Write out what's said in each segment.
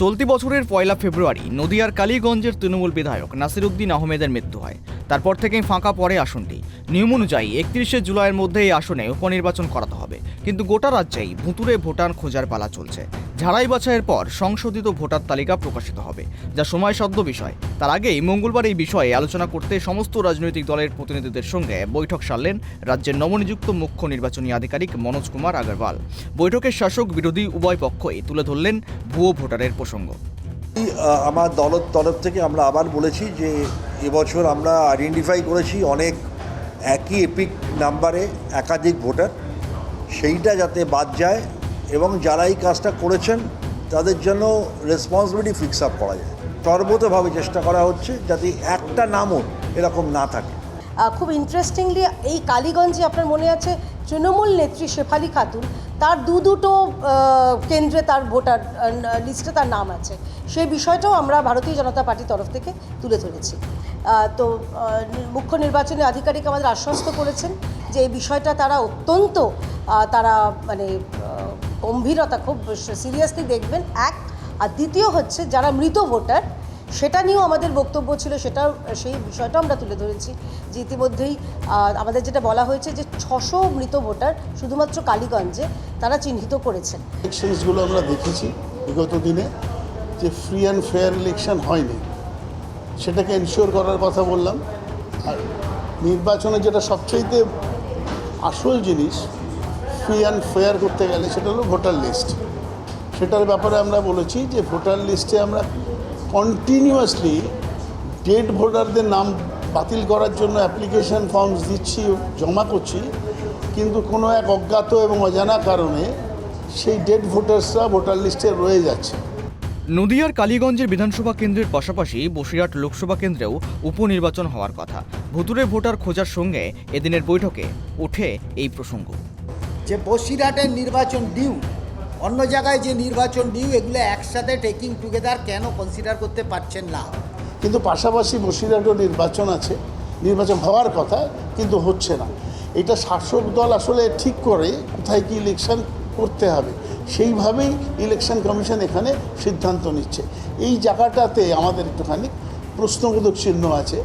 চলতি বছরের পয়লা ফেব্রুয়ারি নদিয়ার কালীগঞ্জের তৃণমূল বিধায়ক নাসিরউদ্দিন আহমেদের মৃত্যু হয়। তারপর থেকেই ফাঁকা পড়ে আসনটি। নিয়ম অনুযায়ী একত্রিশে জুলাইয়ের মধ্যে এই আসনে উপনির্বাচন হবে কিন্তু গোটা রাজ্যেই ভুতুরে ভোটার খোঁজার পালা চলছে। ঝাড়াই বাছাইয়ের পর সংশোধিত ভোটার তালিকা প্রকাশিত হবে। যা সময়সাধ্য বিষয়। তার আগেই মঙ্গলবার এই বিষয়ে আলোচনা করতে সমস্ত রাজনৈতিক দলের প্রতিনিধিদের সঙ্গে বৈঠক সারলেন রাজ্যের নবনিযুক্ত মুখ্য নির্বাচনী আধিকারিক মনোজ কুমার আগরওয়াল। বৈঠকের শাসক বিরোধী উভয় পক্ষই তুলে ধরলেন ভুয়ো ভোটারের প্রসঙ্গ। আমার দলের তরফ থেকে আমরা আবার বলেছি যে এবছর আমরা আইডেন্টিফাই করেছি অনেক একই এপিক নাম্বারে একাধিক ভোটার। সেইটা যাতে বাদ যায় এবং যারা এই কাজটা করেছেন, তাদের জন্য রেসপন্সিবিলিটি ফিক্স আপ করা যায়। সর্বতভাবে চেষ্টা করা হচ্ছে যাতে একটা নামও এরকম না থাকে। খুব ইন্টারেস্টিংলি এই কালীগঞ্জে আপনার মনে আছে তৃণমূল নেত্রী শেফালি খাতুন, তার দু দুটো কেন্দ্রে তার ভোটার লিস্টে তার নাম আছে। সেই বিষয়টাও আমরা ভারতীয় জনতা পার্টির তরফ থেকে তুলে ধরেছি। তো মুখ্য নির্বাচনী আধিকারিক আমাদের আশ্বস্ত করেছেন যে এই বিষয়টা তারা অত্যন্ত তারা মানে গম্ভীরতা খুব সিরিয়াসলি দেখবেন। এক, আর দ্বিতীয় হচ্ছে যারা মৃত ভোটার, সেটা নিয়েও আমাদের বক্তব্য ছিল, সেটা, সেই বিষয়টা আমরা তুলে ধরেছি যে ইতিমধ্যেই আমাদের যেটা বলা হয়েছে যে ছশো মৃত ভোটার শুধুমাত্র কালীগঞ্জে তারা চিহ্নিত করেছেন। ইলেকশনসগুলো আমরা দেখেছি বিগত দিনে যে ফ্রি অ্যান্ড ফেয়ার ইলেকশন হয়নি। সেটাকে এনশিওর করার কথা বললাম। আর নির্বাচনে যেটা সবচাইতে আসল জিনিস ফ্রি অ্যান্ড ফেয়ার করতে গেলে সেটা হলো ভোটার লিস্ট সেটার ব্যাপারে আমরা বলেছি যে ভোটার লিস্টে আমরা কন্টিনিউয়াসলি ডেড ভোটারদের নাম বাতিল করার জন্য অ্যাপ্লিকেশন ফর্মস দিচ্ছি, জমা করছি। কিন্তু কোনো এক অজ্ঞাত এবং অজানা কারণে সেই ডেড ভোটার্সরা ভোটার লিস্টে রয়ে যাচ্ছে। নদিয়ার কালীগঞ্জের বিধানসভা কেন্দ্রের পাশাপাশি বসিরহাট লোকসভা কেন্দ্রেও উপনির্বাচন হওয়ার কথা। ভুতুরে ভোটার খোঁজার সঙ্গে এদিনের বৈঠকে ওঠে এই প্রসঙ্গ। যে বসিরহাটের নির্বাচন ডিউ অন্য জায়গায় যে নির্বাচন ডিউ এগুলো একসাথে টেকিং টুগেদার কেন কনসিডার করতে পারছেন না? কিন্তু পাশাপাশি বসিরহাটও নির্বাচন আছে, নির্বাচন হওয়ার কথা, কিন্তু হচ্ছে না। এটা শাসক দল আসলে ঠিক করে কোথায় কি ইলেকশন করতে হবে, সেইভাবেই ইলেকশন কমিশন এখানে সিদ্ধান্ত নিচ্ছে। এই জায়গাটাতে আমাদের একটুখানি প্রশ্নবোধক চিহ্ন আছে।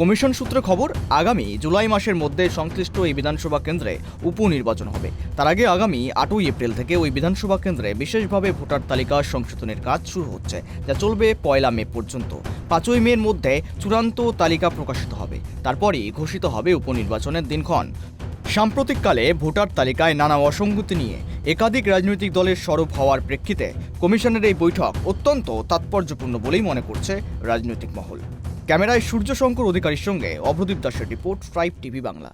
কমিশন সূত্রে খবর, আগামী জুলাই মাসের মধ্যে সংশ্লিষ্ট এই বিধানসভা কেন্দ্রে উপনির্বাচন হবে। তার আগে আগামী আটই এপ্রিল থেকে ওই বিধানসভা কেন্দ্রে বিশেষভাবে ভোটার তালিকা সংশোধনের কাজ শুরু হচ্ছে, যা চলবে পয়লা মে পর্যন্ত। পাঁচই মের মধ্যে চূড়ান্ত তালিকা প্রকাশিত হবে। তারপরই ঘোষিত হবে উপনির্বাচনের দিনক্ষণ। সাম্প্রতিককালে ভোটার তালিকায় নানা অসঙ্গতি নিয়ে একাধিক রাজনৈতিক দলের সরব হওয়ার প্রেক্ষিতে কমিশনের এই বৈঠক অত্যন্ত তাৎপর্যপূর্ণ বলেই মনে করছে রাজনৈতিক মহল। ক্যামেরায় সূর্য শঙ্কর অধিকারীর সঙ্গে অভ্রদীপ দাসের রিপোর্ট ফ্রাইভ টিভি বাংলা।